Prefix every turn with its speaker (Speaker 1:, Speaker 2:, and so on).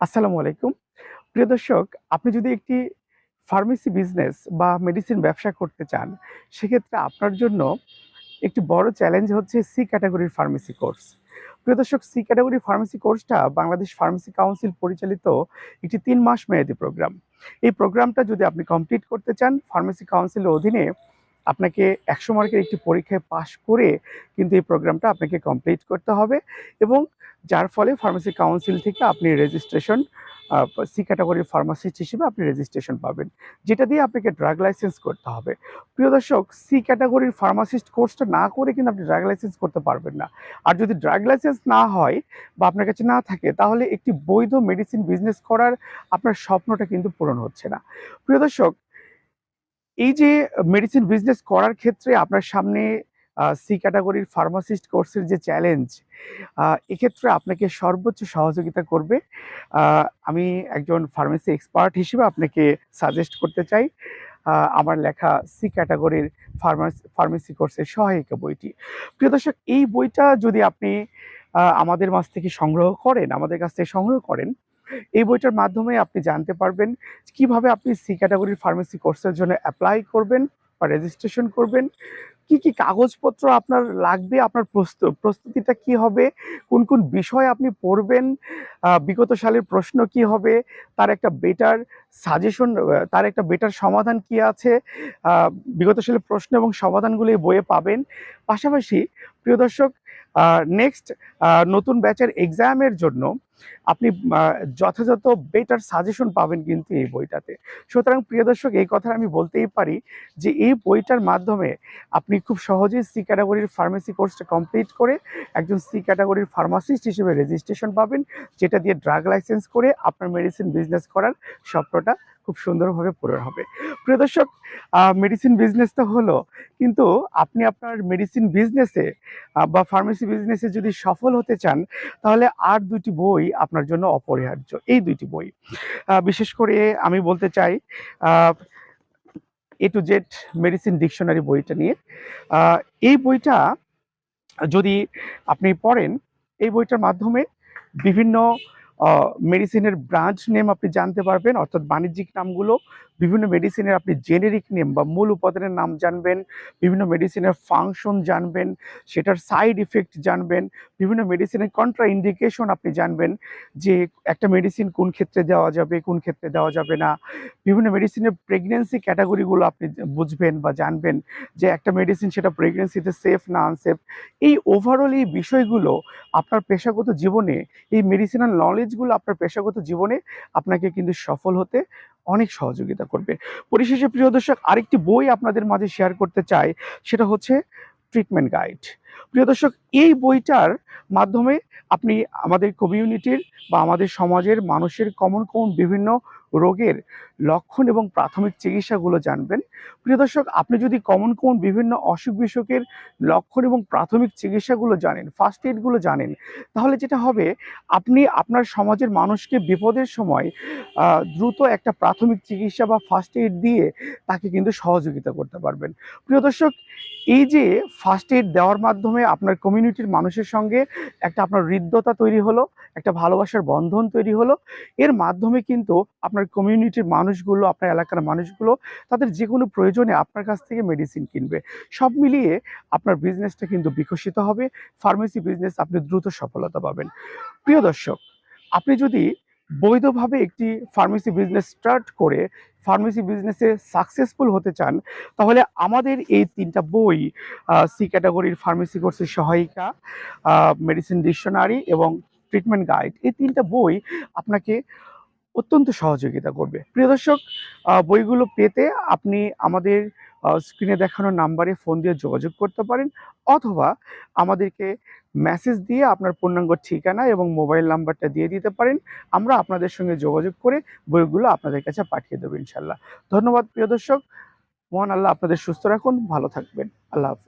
Speaker 1: আসসালামু আলাইকুম। প্রিয় দর্শক, আপনি যদি একটি ফার্মেসি বিজনেস বা মেডিসিন ব্যবসা করতে চান, সেক্ষেত্রে আপনার জন্য একটি বড় চ্যালেঞ্জ হচ্ছে সি ক্যাটাগরির ফার্মেসি কোর্স প্রিয় দর্শক সি ক্যাটাগরি ফার্মেসি কোর্সটা বাংলাদেশ ফার্মেসি কাউন্সিল পরিচালিত একটি তিন মাস মেয়াদী প্রোগ্রাম এই প্রোগ্রামটা যদি আপনি কমপ্লিট করতে চান ফার্মেসি কাউন্সিলের অধীনে আপনাকে একশো মার্কের একটি পরীক্ষায় পাশ করে কিন্তু এই প্রোগ্রামটা আপনাকে কমপ্লিট করতে হবে এবং যার ফলে ফার্মেসি কাউন্সিল থেকে আপনি রেজিস্ট্রেশন সি ক্যাটাগরির ফার্মাসিস্ট হিসেবে আপনি রেজিস্ট্রেশন পাবেন, যেটা দিয়ে আপনাকে ড্রাগ লাইসেন্স করতে হবে। প্রিয় দর্শক সি ক্যাটাগরির ফার্মাসিস্ট কোর্সটা না করে কিন্তু আপনি ড্রাগ লাইসেন্স করতে পারবেন না। আর যদি ড্রাগ লাইসেন্স না হয় বা আপনার কাছে না থাকে, তাহলে একটি বৈধ মেডিসিন বিজনেস করার আপনার স্বপ্নটা কিন্তু পূরণ হচ্ছে না। প্রিয় দর্শক এই যে মেডিসিন বিজনেস করার ক্ষেত্রে আপনার সামনে সি ক্যাটাগরির ফার্মাসিস্ট কোর্সের যে চ্যালেঞ্জ এক্ষেত্রে আপনাকে সর্বোচ্চ সহযোগিতা করবে। আমি একজন ফার্মেসি এক্সপার্ট হিসেবে আপনাকে সাজেস্ট করতে চাই। আমার লেখা সি ক্যাটাগরির ফার্মাসি ফার্মেসি কোর্সের সহায়িকা বইটি। প্রিয় দর্শক, এই বইটা যদি আপনি আমাদের মাছ থেকে সংগ্রহ করেন, আমাদের কাছ থেকে সংগ্রহ করেন এই বইটার মাধ্যমে আপনি জানতে পারবেন কীভাবে আপনি সি ক্যাটাগরির ফার্মেসি কোর্সের জন্য অ্যাপ্লাই করবেন বা রেজিস্ট্রেশন করবেন, কি কি কাগজপত্র আপনার লাগবে, আপনার প্রস্তুত প্রস্তুতিটা কি হবে, কোন কোন বিষয় আপনি পড়বেন বিগত সালের প্রশ্ন কি হবে, তার একটা বেটার সাজেশন তার একটা বেটার সমাধান কি আছে বিগত সালের প্রশ্ন এবং সমাধানগুলো এই বইয়ে পাবেন। পাশাপাশি প্রিয় দর্শক নেক্সট নতুন ব্যাচের এক্সামের জন্য আপনি যথাযথ বেটার সাজেশন পাবেন কিন্তু এই বইটাতে। সুতরাং প্রিয় দর্শক, এই কথা আমি বলতেই পারি যে এই বইটার মাধ্যমে আপনি খুব সহজেই সি ক্যাটাগরির ফার্মেসি কোর্সটা কমপ্লিট করে একজন সি ক্যাটাগরির ফার্মাসিস্ট হিসেবে রেজিস্ট্রেশন পাবেন, যেটা দিয়ে ড্রাগ লাইসেন্স করে আপনার মেডিসিন বিজনেস করার স্বপ্নটা খুব সুন্দরভাবে পূরণ হবে। প্রিয় দর্শক মেডিসিন বিজনেস তো হলো, কিন্তু আপনি আপনার মেডিসিন বিজনেসে বা ফার্মেসি বিজনেসে যদি সফল হতে চান, তাহলে আর দুটি বই আপনার জন্য অপরিহার্য। এই দুইটি বই। বিশেষ করে আমি বলতে চাই A to Z medicine dictionary বইটা নিয়ে। এই বইটা যদি আপনি পড়েন, এই বইটার মাধ্যমে বিভিন্ন মেডিসিনের ব্রাঞ্চ নেম আপনি জানতে পারবেন, অর্থাৎ বাণিজ্যিক নামগুলো বিভিন্ন মেডিসিনের আপনি জেনেরিক নেম বা মূল উপাদানের নাম জানবেন, বিভিন্ন মেডিসিনের ফাংশন জানবেন, সেটার সাইড ইফেক্ট জানবেন, বিভিন্ন মেডিসিনের কন্ট্রা ইন্ডিকেশন আপনি জানবেন যে একটা মেডিসিন কোন ক্ষেত্রে দেওয়া যাবে, কোন ক্ষেত্রে দেওয়া যাবে না। বিভিন্ন মেডিসিনের প্রেগনেন্সি ক্যাটাগরিগুলো আপনি বুঝবেন বা জানবেন যে একটা মেডিসিন সেটা প্রেগনেন্সিতে সেফ না আনসেফ এই ওভারঅল এই বিষয়গুলো আপনার পেশাগত জীবনে, এই মেডিসিনাল নলেজগুলো আপনার পেশাগত জীবনে আপনাকে কিন্তু সফল হতে অনেক সহযোগিতা করবে। পরিশেষে প্রিয় দর্শক, আরেকটি বই আপনাদের মাঝে শেয়ার করতে চাই, সেটা হচ্ছে ট্রিটমেন্ট গাইড প্রিয় দর্শক, এই বইটার মাধ্যমে আপনি আমাদের কমিউনিটির বা আমাদের সমাজের মানুষের কমন কমন বিভিন্ন রোগের লক্ষণ এবং প্রাথমিক চিকিৎসাগুলো জানবেন। প্রিয় দর্শক, আপনি যদি কমন কমন বিভিন্ন অসুখ বিসুখের লক্ষণ এবং প্রাথমিক চিকিৎসাগুলো জানেন ফার্স্ট এইডগুলো জানেন, তাহলে যেটা হবে, আপনি আপনার সমাজের মানুষকে বিপদের সময় দ্রুত একটা প্রাথমিক চিকিৎসা বা ফার্স্ট এইড দিয়ে তাকে কিন্তু সহযোগিতা করতে পারবেন। প্রিয় দর্শক এই যে ফার্স্ট এইড দেওয়ার মাধ্যমে আপনার কমিউনিটির মানুষের সঙ্গে একটা আপনার হৃদ্যতা তৈরি হলো, একটা ভালোবাসার বন্ধন তৈরি হলো, এর মাধ্যমে কিন্তু আপনার কমিউনিটির মানুষগুলো, আপনার এলাকার মানুষগুলো তাদের যে কোনো প্রয়োজনে আপনার কাছ থেকে মেডিসিন কিনবে। সব মিলিয়ে আপনার বিজনেসটা কিন্তু বিকশিত হবে ফার্মেসি বিজনেস আপনি দ্রুত সফলতা পাবেন। প্রিয় দর্শক, আপনি যদি বৈধভাবে একটি ফার্মেসি বিজনেস স্টার্ট করে ফার্মেসি বিজনেসে সাকসেসফুল হতে চান, তাহলে আমাদের এই তিনটা বই সি ক্যাটাগরির ফার্মেসি কোর্সের সহায়িকা মেডিসিন ডিকশনারি এবং ট্রিটমেন্ট গাইড এই তিনটা বই আপনাকে অত্যন্ত সহযোগিতা করবে। প্রিয় দর্শক বইগুলো পেতে আপনি আমাদের স্ক্রিনে দেখানো নাম্বারে ফোন দিয়ে যোগাযোগ করতে পারেন অথবা আমাদেরকে মেসেজ দিয়ে আপনার পূর্ণাঙ্গ ঠিকানা এবং মোবাইল নাম্বারটা দিয়ে দিতে পারেন। আমরা আপনাদের সঙ্গে যোগাযোগ করে বইগুলো আপনাদের কাছে পাঠিয়ে দেবো ইনশাল্লাহ ধন্যবাদ প্রিয় দর্শক। মহান আল্লাহ আপনাদের সুস্থ রাখুন, ভালো থাকবেন। আল্লাহ হাফিজ।